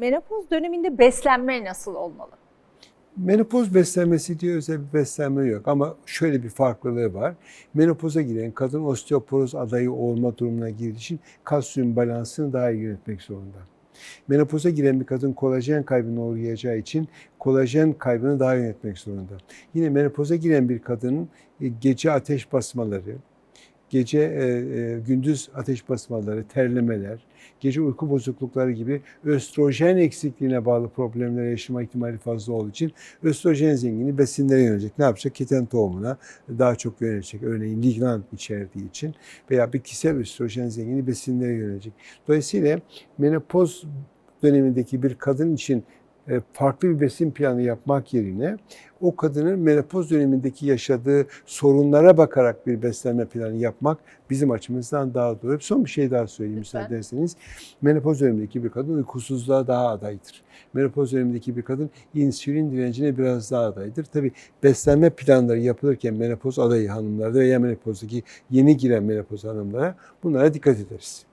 menopoz döneminde beslenme nasıl olmalı? Menopoz beslenmesi diye özel bir beslenme yok ama şöyle bir farklılığı var. Menopoza giren kadın osteoporoz adayı olma durumuna girdiği için kalsiyum balansını daha iyi yönetmek zorunda. Menopoza giren bir kadın kolajen kaybına uğrayacağı için kolajen kaybını daha yönetmek zorunda. Yine menopoza giren bir kadının e, gece ateş basmaları, gece e, e, gündüz ateş basmaları, terlemeler, gece uyku bozuklukları gibi östrojen eksikliğine bağlı problemler yaşama ihtimali fazla olduğu için östrojen zengini besinlere yönelecek. Ne yapacak? Keten tohumuna daha çok yönelecek. Örneğin lignan içerdiği için veya bitkisel östrojen zengini besinlere yönelecek. Dolayısıyla menopoz dönemindeki bir kadın için farklı bir besin planı yapmak yerine o kadının menopoz dönemindeki yaşadığı sorunlara bakarak bir beslenme planı yapmak bizim açımızdan daha doğru. Son bir şey daha söyleyeyim Lütfen. müsaade ederseniz. Menopoz dönemindeki bir kadın uykusuzluğa daha adaydır. Menopoz dönemindeki bir kadın insülin direncine biraz daha adaydır. Tabii beslenme planları yapılırken menopoz adayı hanımlarda veya menopozdaki yeni giren menopoz hanımlara bunlara dikkat ederiz.